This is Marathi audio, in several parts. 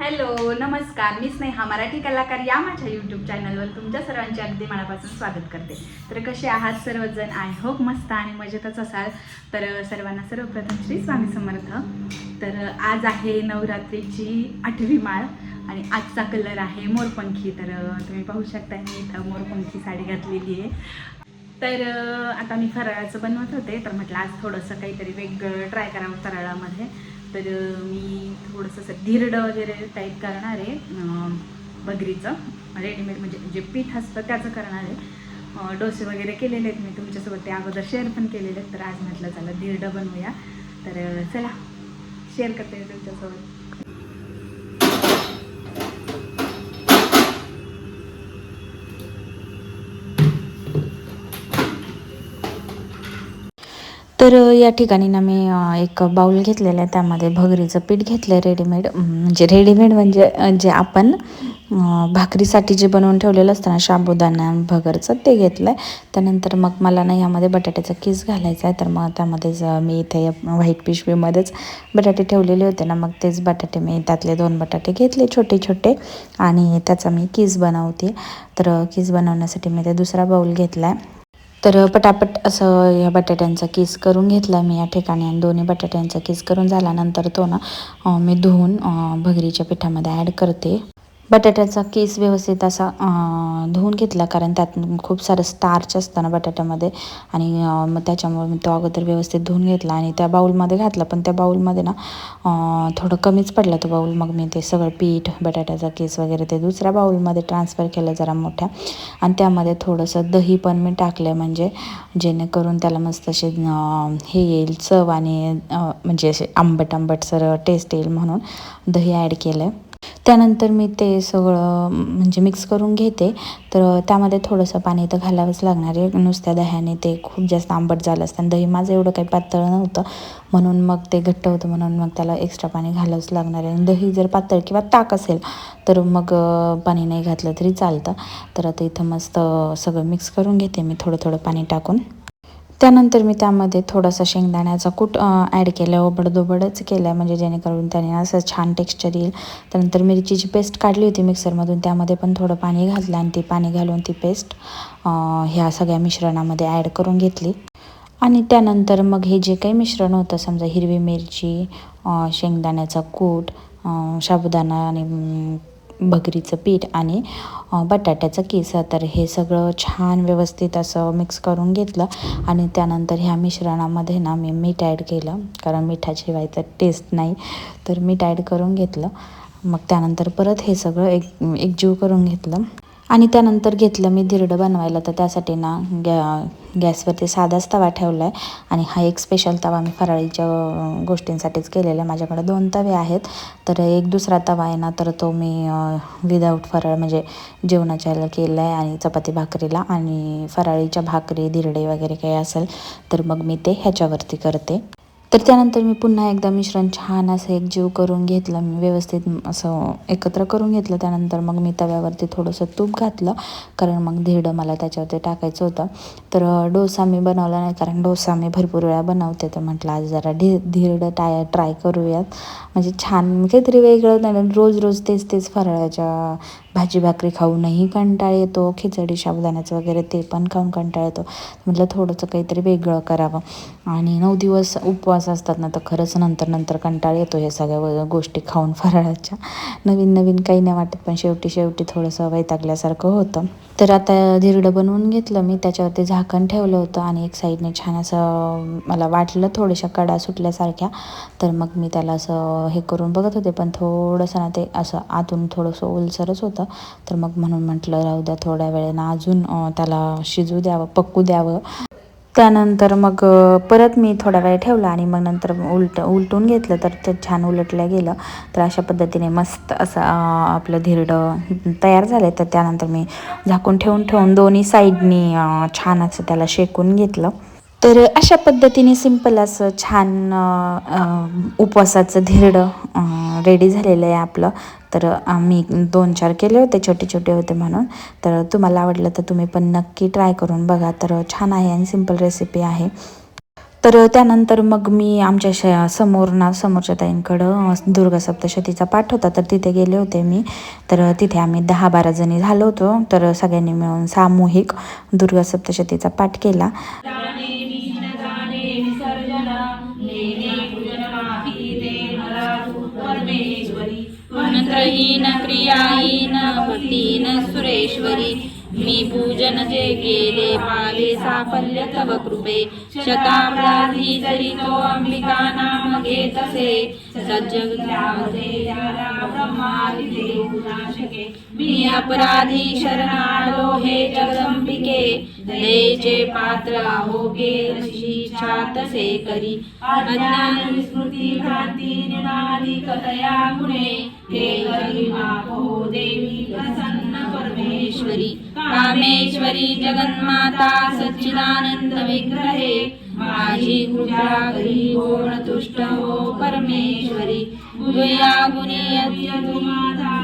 हॅलो नमस्कार. मी स्नेहा मराठी कलाकार या माझ्या यूट्यूब चॅनलवर तुमच्या सर्वांचे अगदी मनापासून स्वागत करते. तर कसे आहात सर्वजण? आय होप मस्त आणि मजेतच असाल. तर सर्वांना सर्वप्रथम श्री स्वामी समर्थ. तर आज आहे नवरात्रीची आठवी माळ आणि आजचा कलर आहे मोरपंखी. तर तुम्ही पाहू शकता मी इथं मोरपंखी साडी घातलेली आहे. तर आता मी फराळाचं बनवत होते. तर म्हटलं आज थोडंसं काहीतरी वेगळं ट्राय करावं फराळामध्ये. तर मी थोडंसं असं धिरडं वगैरे टाईप करणार आहे बगरीचं. म्हणजे रेडीमेड म्हणजे जे पीठ असतं त्याचं करणार आहे. डोसे वगैरे केलेले आहेत मी तुमच्यासोबत. ते अगोदर शेअर पण केलेले आहेत. तर आज म्हटलं चला धिरडं बनवूया. तर चला शेअर करते तुमच्यासोबत. तर या ठिकाणी ना मी एक बाउल घेतलेला आहे. त्यामध्ये भगरीचं पीठ घेतलं आहे रेडीमेड म्हणजे रेडीमेड म्हणजे जे आपण भाकरीसाठी जे बनवून ठेवलेलं असतं ना शाबुदाना भगरचं ते घेतलं आहे त्यानंतर मग मला ना ह्यामध्ये बटाट्याचा किस घालायचा आहे. तर मग त्यामध्येच मी इथे व्हाईट पिशवीमध्येच बटाटे ठेवलेले होते ना मग तेच बटाटे मी त्यातले दोन बटाटे घेतले छोटे छोटे आणि त्याचा मी किस बनवते. तर किस बनवण्यासाठी मी ते दुसरा बाउल घेतला आहे तर पटापट असं या बटाट्यांचा किस करून घेतला मी या ठिकाणी आणि दोन्ही बटाट्यांचा किस करून झाल्यानंतर तो ना मी धुवून भगरीच्या पिठामध्ये ॲड करते. बटाट्याचा केस व्यवस्थित असा धुवून घेतला कारण त्यात खूप सारं स्टार्च असतं ना बटाट्यामध्ये. आणि मग त्याच्यामुळे मी तो अगोदर व्यवस्थित धुवून घेतला आणि त्या बाऊलमध्ये घातला. पण त्या बाऊलमध्ये ना थोडं कमीच पडला तो बाऊल मग मी ते सगळं पीठ बटाट्याचा केस वगैरे ते दुसऱ्या बाऊलमध्ये ट्रान्सफर केलं जरा मोठ्या. आणि त्यामध्ये थोडंसं दही पण मी टाकलं म्हणजे जेणेकरून त्याला मस्त असे हे येईल चव आणि म्हणजे असे आंबट आंबट सर टेस्ट येईल म्हणून दही ॲड केलं त्यानंतर मी ते सगळं म्हणजे मिक्स करून घेते. तर त्यामध्ये थोडंसं पाणी तर घालावंच लागणार आहे. नुसत्या दह्याने ते खूप जास्त आंबट झालं असतं. आणि दही माझं एवढं काही पातळ नव्हतं. म्हणून मग ते घट्ट होतं. म्हणून मग त्याला एक्स्ट्रा पाणी घालावंच लागणार आहे. आणि दही जर पातळ किंवा ताक असेल तर मग पाणी नाही घातलं तरी चालतं. तर आता इथं मस्त सगळं मिक्स करून घेते मी. थोडं थोडं पाणी टाकून. त्यानंतर मी त्यामध्ये थोडासा शेंगदाण्याचा कूट ॲड केलं आहे ओबडदोबडच केलं आहे म्हणजे जेणेकरून त्याने असं छान टेक्स्चर येईल. त्यानंतर मिरचीची पेस्ट काढली होती मिक्सरमधून त्यामध्ये पण थोडं पाणी घातलं आणि ती पाणी घालून ती पेस्ट ह्या सगळ्या मिश्रणामध्ये ॲड करून घेतली. आणि त्यानंतर मग हे जे काही मिश्रण होतं समजा हिरवी मिरची शेंगदाण्याचा कूट साबुदाणा आणि भगरीचं पीठ आणि बटाट्याचं किस. तर हे सगळं छान व्यवस्थित असं मिक्स करून घेतलं आणि त्यानंतर ह्या मिश्रणामध्ये ना मी मीठ ॲड केलं. कारण मिठाशिवाय तर टेस्ट नाही. तर मीठ ॲड करून घेतलं. मग त्यानंतर परत हे सगळं एक एकजीव करून घेतलं. आणि त्यानंतर घेतलं मी धिरडं बनवायला. तर त्यासाठी ना गॅ गॅसवरती साधाच तवा ठेवला आहे आणि हा एक स्पेशल तवा मी फराळीच्या गोष्टींसाठीच केलेला आहे. माझ्याकडे दोन तवे आहेत. तर एक दुसरा तवा आहे ना तर तो मी विदाऊट फराळ म्हणजे जेवणाच्या ह्याला केला आहे आणि चपाती भाकरीला आणि फराळीच्या भाकरी धिरडे वगैरे काही असेल तर मग मी ते ह्याच्यावरती करते. तर त्यानंतर मी पुन्हा एकदा मिश्रण छान असं एकजीव करून घेतलं. मी व्यवस्थित असं एकत्र करून घेतलं. त्यानंतर मग मी तव्यावरती थोडंसं तूप घातलं. कारण मग धिरडं मला त्याच्यावरती टाकायचं होतं. तर डोसा मी बनवला नाही. कारण डोसा मी भरपूर वेळा बनवते. तर म्हटलं आज जरा ढि धिरडं टाय ट्राय करूयात. म्हणजे छान काहीतरी वेगळं नाही. रोज रोज तेच तेच फराळाच्या भाजी भाकरी खाऊनही कंटाळ येतो खिचडी साबुदाण्याचं वगैरे ते पण खाऊन कंटाळ येतो. म्हटलं थोडंसं काहीतरी वेगळं करावं. आणि नऊ दिवस उपवास असतात ना तर खरंच नंतर नंतर कंटाळ येतो हे सगळ्या गोष्टी खाऊन फराळाच्या. नवीन नवीन काही नाही वाटत पण शेवटी शेवटी थोडंसं वैतागल्यासारखं होतं. तर आता धिरडं बनवून घेतलं मी त्याच्यावरती झाकण ठेवलं होतं आणि एक साईडने छान असं मला वाटलं थोड्याशा कडा सुटल्यासारख्या. तर मग मी त्याला असं हे करून बघत होते पण थोडंसं ना ते असं आतून थोडंसं ओलसरच होतं. तर मग म्हणून म्हटलं राहू द्या थोड्या वेळेनं अजून त्याला शिजू द्यावं पक्कू द्यावं. त्यानंतर मग परत मी थोडा वेळ ठेवला आणि मग नंतर उलट उलटून घेतलं तर ते छान उलटलं गेलं. तर अशा पद्धतीने मस्त असं आपलं धिरडं तयार झालं तर त्यानंतर मी झाकून ठेवून ठेवून दोन्ही साईडनी छान असं त्याला शेकून घेतलं. तर अशा पद्धतीने सिंपल असं छान उपवासाचं धिरडं रेडी झालेलं आहे आपलं. तर आम्ही दोन चार केले होते छोटे छोटे होते म्हणून. तर तुम्हाला आवडलं तर तुम्ही पण नक्की ट्राय करून बघा. तर छान आहे आणि सिंपल रेसिपी आहे. तर त्यानंतर मग मी आमच्या श समोर ना समोरच्या ताईंकडं दुर्गा सप्तशतीचा पाठ होता. तर तिथे गेले होते मी. तर तिथे आम्ही दहा बारा जणी झालो होतो. तर सगळ्यांनी मिळून सामूहिक दुर्गा सप्तशतीचा पाठ केला. मंत्रहीन क्रियाहीन भक्तीन सुरेश्वरी. मी पूजन जे केले पाले साफल्य तव कृपे. शताब्दाधी जरी तो अंबिका नाम घेतसे सज्जग ब्रह्मादिते नाशके. मी अपराधी शरणालो हे जगदंबिके. दयेचे पात्र हो गेलशी छातसे करी. अज्ञान विस्मृती भ्रांती निनादी कथया गुणे हे हरी मापो देवी प्रसन्न परमेश्वरी. कामेश्वरी जगन्माता सच्चिदानंद विग्रहे. माझी पूजा करी ओण तुष्ट हो परमेश्वरी. गुया गुणी माझा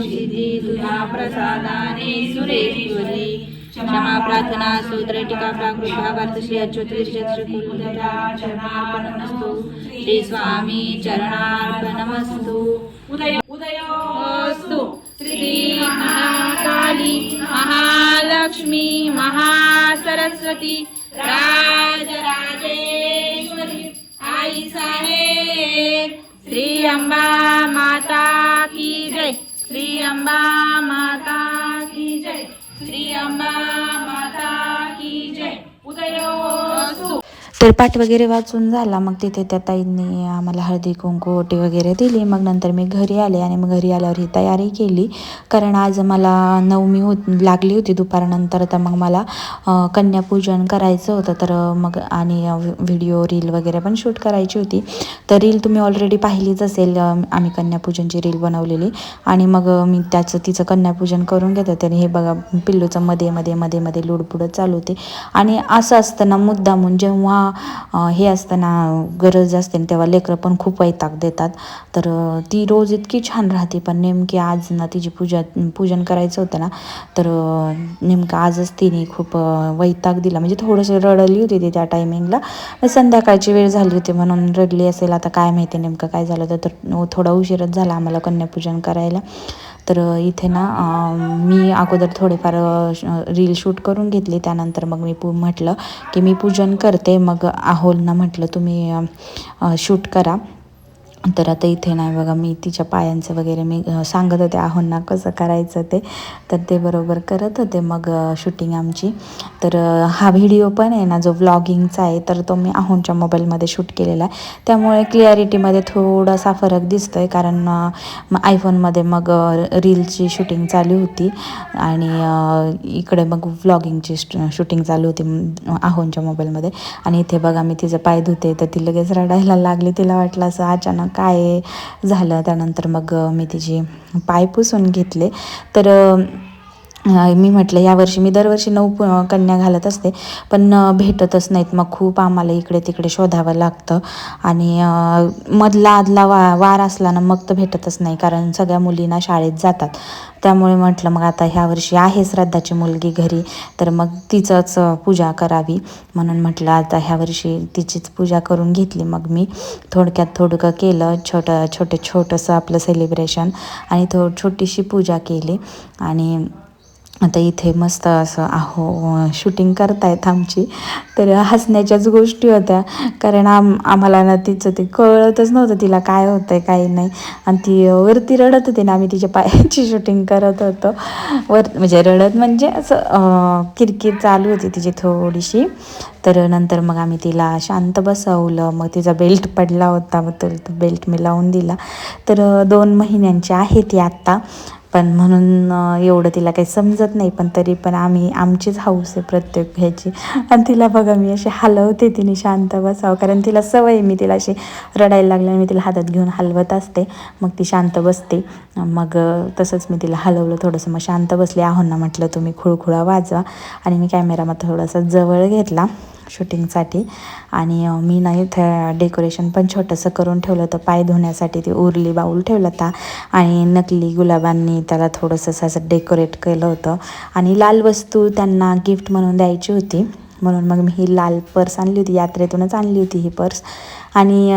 सिद्धी तुझ्या प्रसादाने सुरेश्वरी क्षमा प्रार्थना सूत्र टीका प्राकृत भागार्थ श्री अच्युत श्री श्री स्वामी चरणार्पणमस्तु उदय उदयोस्तु श्री महाकाली महालक्ष्मी महासरस्वती राजराजे आई साहेब श्री अंबा माता की जय. श्री अंबा माता की जय. श्री अंबा माता की जय. उदयो तर पाठ वगैरे वाचून झाला. मग तिथे त्या ताईंनी आम्हाला हळदी कुंकू ओटी वगैरे दिली. मग नंतर मी घरी आले आणि मग घरी आल्यावर ही तयारी केली. कारण आज मला नवमी होत लागली होती दुपारनंतर. तर मग मला कन्यापूजन करायचं होतं. तर मग आणि व्हिडिओ रील वगैरे पण शूट करायची होती. तर रील तुम्ही ऑलरेडी पाहिलीच असेल. आम्ही कन्यापूजनची रील बनवलेली. आणि मग मी त्याचं तिचं कन्यापूजन करून घेतो तर हे बघा पिल्लूचं मध्ये मध्ये मध्ये मध्ये लुडबुडत चालू होते. आणि असं असतं ना मुद्दामून जेव्हा हे असतं ना गरज असते ना तेव्हा लेकरं पण खूप वैताग देतात. तर ती रोज इतकी छान राहते. पण नेमकी आज ना तिची पूजा पूजन करायचं होतं ना तर नेमकं आजच तिने खूप वैताग दिला. म्हणजे थोडंसं रडली होती ती त्या टायमिंगला संध्याकाळची वेळ झाली होती म्हणून रडली असेल. आता काय माहिती नेमकं काय झालं होतं. तर थोडा उशीरच झाला आम्हाला कन्यापूजन करायला. तर इथे ना मी अगोदर थोडेफार रील शूट करून घेतली. त्यानंतर मग मी पू म्हटलं की मी पूजन करते. मग आहोलना म्हटलं तुम्ही शूट करा. तर आता इथे नाही बघा मी तिच्या पायांचं वगैरे मी सांगत होते आहोंना कसं करायचं ते? तर ते बरोबर करत होते मग शूटिंग आमची. तर हा व्हिडिओ पण आहे ना जो व्लॉगिंगचा आहे तर तो मी आहोंच्या मोबाईलमध्ये शूट केलेला आहे. त्यामुळे क्लिअरिटीमध्ये थोडासा फरक दिसतो आहे कारण मग आयफोनमध्ये मग रीलची शूटिंग चालू होती. आणि इकडे मग व्लॉगिंगची शूटिंग चालू होती आहोंच्या मोबाईलमध्ये आणि इथे बघा मी तिचं पाय धुते तर ती लगेच रडायला लागली. तिला वाटलं असं अचानक काय झालं त्यानंतर मग मी तिची पाय पुसून घेतले. तर मी म्हटलं यावर्षी मी दरवर्षी नऊ कन्या घालत असते पण भेटतच नाहीत. मग खूप आम्हाला इकडे तिकडे शोधावं लागतं. आणि मधला आदला वा वार असला ना मग तर भेटतच नाही कारण सगळ्या मुलींना शाळेत जातात. त्यामुळे म्हटलं मग आता ह्या वर्षी आहे श्रद्धाची मुलगी घरी तर मग तिचंच पूजा करावी. म्हणून म्हटलं आता ह्या वर्षी तिचीच पूजा करून घेतली. मग मी थोडक्यात थोडकं केलं छोटं छोटे छोटंसं आपलं सेलिब्रेशन आणि थो छोटीशी पूजा केली. आणि आता इथे मस्त असं आहो शूटिंग करतायत आमची. तर हसण्याच्याच गोष्टी होत्या. कारण आम आम्हाला ना तिचं ते कळतच नव्हतं तिला काय होतं आहे काही नाही. आणि ती वरती रडत होती ना आम्ही तिच्या पायाची शूटिंग करत होतो. वर म्हणजे रडत म्हणजे असं किरकिर चालू होती तिची थोडीशी. तर नंतर मग आम्ही तिला शांत बसवलं. मग तिचा बेल्ट पडला होता मग तो बेल्ट मी लावून दिला. तर दोन महिन्यांची आहे ती आत्ता पण म्हणून एवढं तिला काही समजत नाही. पण तरी पण आम्ही आमचीच हाऊस आहे प्रत्येक ह्याची. आणि तिला बघा मी अशी हलवते तिने शांत बसावं. कारण तिला सवय मी तिला अशी रडायला लागल्याने मी तिला हातात घेऊन हलवत असते. मग ती शांत बसते. मग तसंच मी तिला हलवलं थोडंसं. मग शांत बसले. आहोंना म्हटलं तुम्ही खुळखुळा वाजवा. आणि मी कॅमेरा थोडासा जवळ घेतला. शूटिंगसाठी. आणि मी नाही इथे डेकोरेशन पण छोटंसं करून ठेवलं होतं. पाय धुण्यासाठी ते उरली बाऊल ठेवला होता. आणि नकली गुलाबांनी त्याला थोडंसं असं डेकोरेट केलं होतं. आणि लाल वस्तू त्यांना गिफ्ट म्हणून द्यायची होती. म्हणून मग मी ही लाल पर्स आणली होती. यात्रेतूनच आणली होती ही पर्स. आणि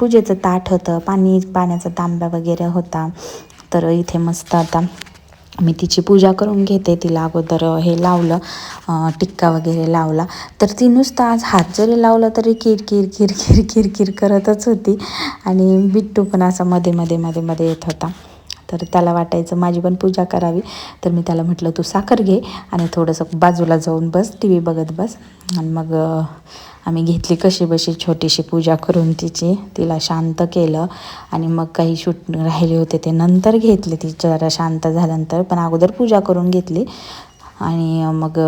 पूजेचं ताट होतं. पाणी पाण्याचा तांब्या वगैरे होता. तर इथे मस्त आता मी तिची पूजा करून घेते. तिला अगोदर हे लावलं टिक्का वगैरे लावला. तर ती नुसतं आज हात जरी लावला तरी किर किर किर किर किर किर करतच होती. आणि बिट्टू पण असा मध्ये मध्ये मध्ये मध्ये येत होता. तर त्याला वाटायचं माझी पण पूजा करावी. तर मी त्याला म्हटलं तू साखर घे आणि थोडंसं बाजूला जाऊन बस टी व्ही बघत बस. आणि मग आम्ही घेतली कशी बशी छोटीशी पूजा करून तिची तिला शांत केलं आणि मग काही शूट राहिले होते ते नंतर घेतले ती जरा शांत झाल्यानंतर पण अगोदर पूजा करून घेतली. आणि मग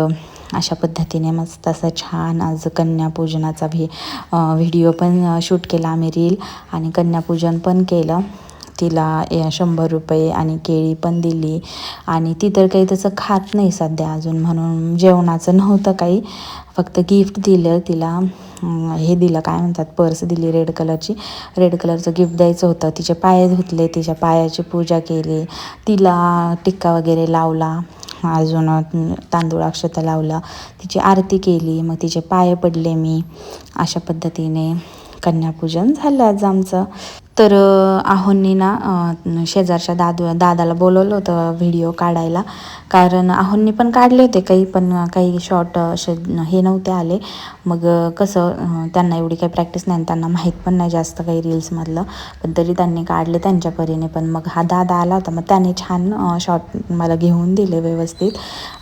अशा पद्धतीने मस्त असं छान आज कन्यापूजनाचा भी व्हिडिओ पण शूट केला आम्ही रील आणि कन्यापूजन पण केलं. तिला शंभर रुपये आणि केळी पण दिली. आणि ती तर काही तसं खात नाही सध्या अजून म्हणून जेवणाचं नव्हतं काही. फक्त गिफ्ट दिलं तिला हे दिलं काय म्हणतात पर्स दिली रेड कलरची रेड कलरचं गिफ्ट द्यायचं होतं. तिचे पाय धुतले तिच्या पायाची पूजा केली. तिला टिक्का वगैरे लावला. अजून तांदूळ अक्षता लावला. तिची आरती केली. मग तिचे पाय पडले मी. अशा पद्धतीने कन्यापूजन झालं आज आमचं. तर आहोंनी ना शेजारच्या दादू दादाला बोलवलं होतं व्हिडिओ काढायला. कारण आहोंनी पण काढले होते काही पण काही शॉर्ट असे हे नव्हते आले. मग कसं त्यांना एवढी काही प्रॅक्टिस नाही त्यांना माहीत पण नाही जास्त काही रील्समधलं पण तरी त्यांनी काढले त्यांच्या परीने. पण मग हा दादा आला होता मग त्याने छान शॉर्ट मला घेऊन दिले व्यवस्थित.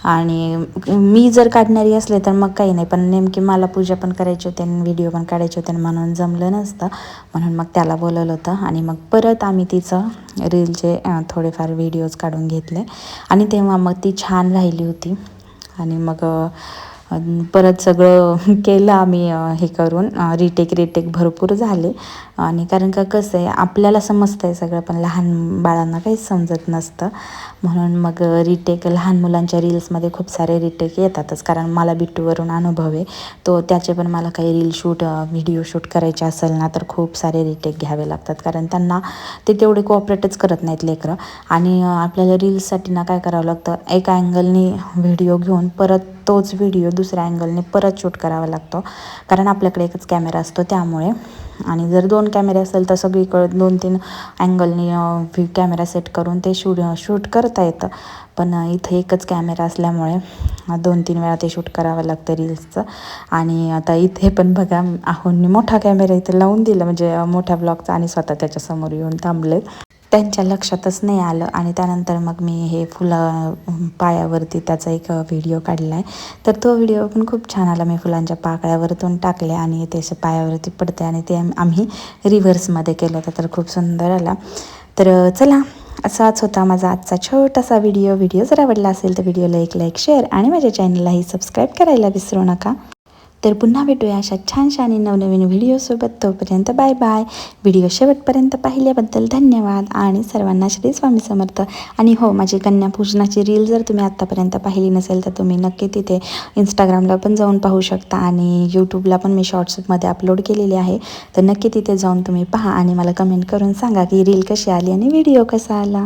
आणि मी जर काढणारी असले तर मग काही नाही. पण नेमकी मला पूजा पण करायची होती आणि व्हिडिओ पण काढायचे होते आणि म्हणून जमलं नसतं. म्हणून मग त्याला बोलवलं होतं. आणि मग परत आम्ही तिचं रीलचे थोडेफार व्हिडिओज काढून घेतले. आणि तेव्हा मग ती छान राहिली होती. आणि मग परत सगळं केलं आम्ही हे करून. रिटेक रिटेक भरपूर झाले. आणि कारण का कसं आहे आपल्याला समजतं आहे सगळं पण लहान बाळांना काहीच समजत नसतं. म्हणून मग रिटेक लहान मुलांच्या रील्समध्ये खूप सारे रिटेक येतातच. कारण मला बिट्टूवरून अनुभव आहे. तो त्याचे पण मला काही रील शूट व्हिडिओ शूट करायचे असेल ना तर खूप सारे रिटेक घ्यावे लागतात. कारण त्यांना ते तेवढे कोऑपरेटच करत नाहीत लेकरं. आणि आपल्याला रील्ससाठी ना काय करावं लागतं? एका अँगलनी व्हिडिओ घेऊन परत तोच व्हिडिओ दुसऱ्या अँगलने परत शूट करावा लागतो. कारण आपल्याकडे एकच कॅमेरा असतो त्यामुळे. आणि जर दोन कॅमेरे असेल तर सगळीकडे दोन तीन अँगलनी व्ह्यू कॅमेरा सेट करून ते शूट शूट करता येतं. पण इथे एकच कॅमेरा असल्यामुळे दोन तीन वेळा ते शूट करावं लागतं रील्सचं आणि आता इथे पण बघा आहोंनी मोठा कॅमेरा इथे लावून दिला. म्हणजे मोठ्या ब्लॉगचा आणि स्वतः त्याच्यासमोर येऊन थांबले त्यांच्या लक्षातच नाही आलं. आणि त्यानंतर मग मी हे फुलं पायावरती त्याचा एक व्हिडिओ काढला आहे तर तो व्हिडिओ पण खूप छान आला. मी फुलांच्या पाकळ्यावरतून टाकले आणि ते असे पायावरती पडते आणि ते आम्ही रिव्हर्समध्ये केलं होतं. तर खूप सुंदर आला. तर चला. असाच होता माझा आजचा छोटासा व्हिडिओ व्हिडिओ जर आवडला असेल तर व्हिडिओला एक लाईक शेअर आणि माझ्या चॅनललाही सबस्क्राईब करायला विसरू नका. तर पुन्हा भेटूया अशा छानशा आणि नवनवीन व्हिडिओसोबत तोपर्यंत बाय बाय व्हिडिओ शेवटपर्यंत पाहिल्याबद्दल धन्यवाद आणि सर्वांना श्री स्वामी समर्थ. आणि हो माझी कन्यापूजनाची रील जर तुम्ही आत्तापर्यंत पाहिली नसेल तर तुम्ही नक्की तिथे इंस्टाग्रामला पण जाऊन पाहू शकता आणि यूट्यूबला पण मी शॉर्ट्समध्ये अपलोड केलेली आहे. तर नक्की तिथे जाऊन तुम्ही पहा आणि मला कमेंट करून सांगा की रील कशी आली आणि व्हिडिओ कसा आला.